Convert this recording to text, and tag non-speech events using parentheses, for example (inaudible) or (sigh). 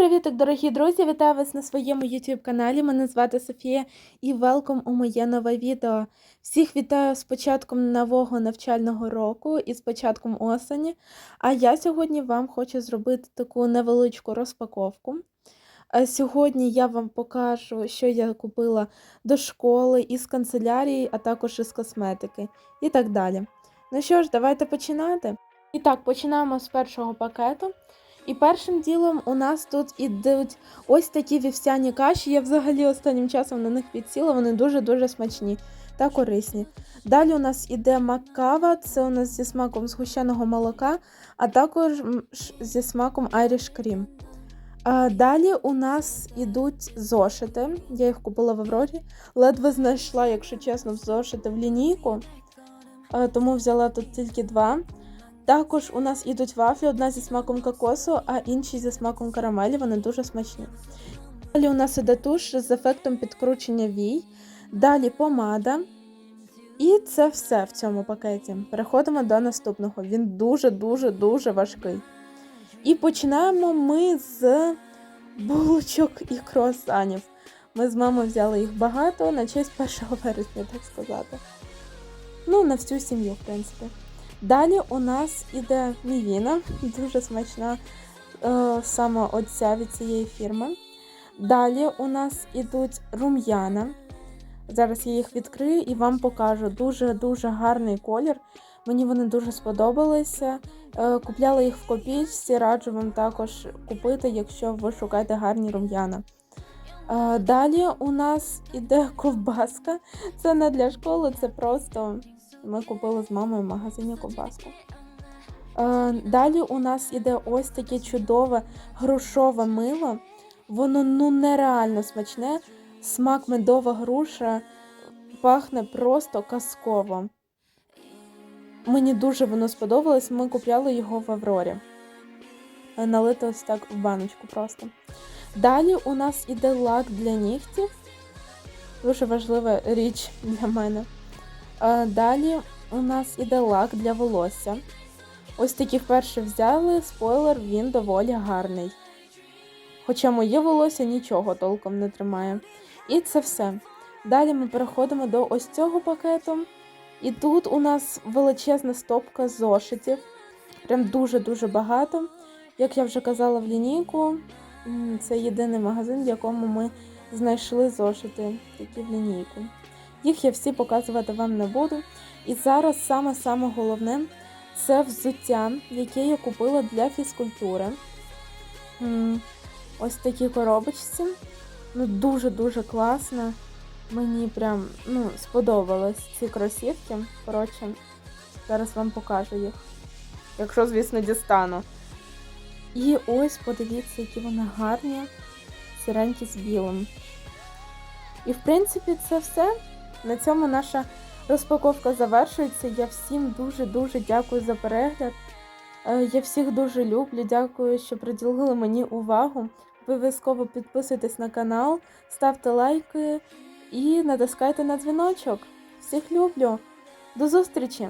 привіток, дорогі друзі! Вітаю вас на своєму YouTube каналі. Мене звати Софія і велком у моє нове відео. Всіх вітаю з початком нового навчального року і з початком осені. А я сьогодні вам хочу зробити таку невеличку розпаковку. Сьогодні я вам покажу, що я купила до школи, із канцелярії, а також із косметики і так далі. Ну що ж, давайте починати. І так, починаємо з першого пакету. І першим ділом у нас тут ідуть ось такі вівсяні каші. Я взагалі останнім часом на них підсіла, вони дуже-дуже смачні та корисні. Далі у нас іде маккава, це у нас зі смаком згущеного молока, а також зі смаком Irish Cream. Далі у нас ідуть зошити. Я їх купила в Аврорі. Ледве знайшла, якщо чесно, в зошити в лінійку, тому взяла тут тільки два. Також у нас ідуть вафлі, одна зі смаком кокосу, а інші зі смаком карамелі, вони дуже смачні. Далі у нас іде туш з ефектом підкручення вій, далі помада. І це все в цьому пакеті. Переходимо до наступного. Він дуже-дуже-дуже важкий. І починаємо ми з булочок і круасанів. Ми з мамою взяли їх багато на честь 1 (laughs) вересня, так сказати. Ну, на всю сім'ю, в принципі. Далі у нас іде мівіна, дуже смачна е, саме оця від цієї фірми. Далі у нас ідуть рум'яна. Зараз я їх відкрию і вам покажу. Дуже-дуже гарний колір. Мені вони дуже сподобалися. Е, купляла їх в копійці, раджу вам також купити, якщо ви шукаєте гарні рум'яна. Е, далі у нас іде ковбаска. Це не для школи, це просто ми купили з мамою в магазині ковбаску. Е, далі у нас іде ось таке чудове грушове мило. Воно ну нереально смачне. Смак медова груша пахне просто казково. Мені дуже воно сподобалось, ми купляли його в Аврорі. Е, Налито ось так в баночку просто. Далі у нас іде лак для нігтів. Дуже важлива річ для мене. Далі у нас іде лак для волосся. Ось такі вперше взяли. Спойлер, він доволі гарний. Хоча моє волосся нічого толком не тримає. І це все. Далі ми переходимо до ось цього пакету. І тут у нас величезна стопка зошитів. Прям дуже-дуже багато. Як я вже казала в лінійку, це єдиний магазин, в якому ми знайшли зошити такі в лінійку. Їх я всі показувати вам не буду. І зараз саме-саме головне це взуття, яке я купила для фізкультури. Ось такі коробочці. Ну, дуже-дуже класно. Мені прям ну, сподобались ці кросівки. Коротше, зараз вам покажу їх. Якщо, звісно, дістану. І ось подивіться, які вони гарні, сіренькі з білим. І в принципі це все. На цьому наша розпаковка завершується. Я всім дуже-дуже дякую за перегляд. Е, Я всіх дуже люблю. Дякую, що приділили мені увагу. Обов'язково підписуйтесь на канал, ставте лайки і натискайте на дзвіночок. Всіх люблю. До зустрічі!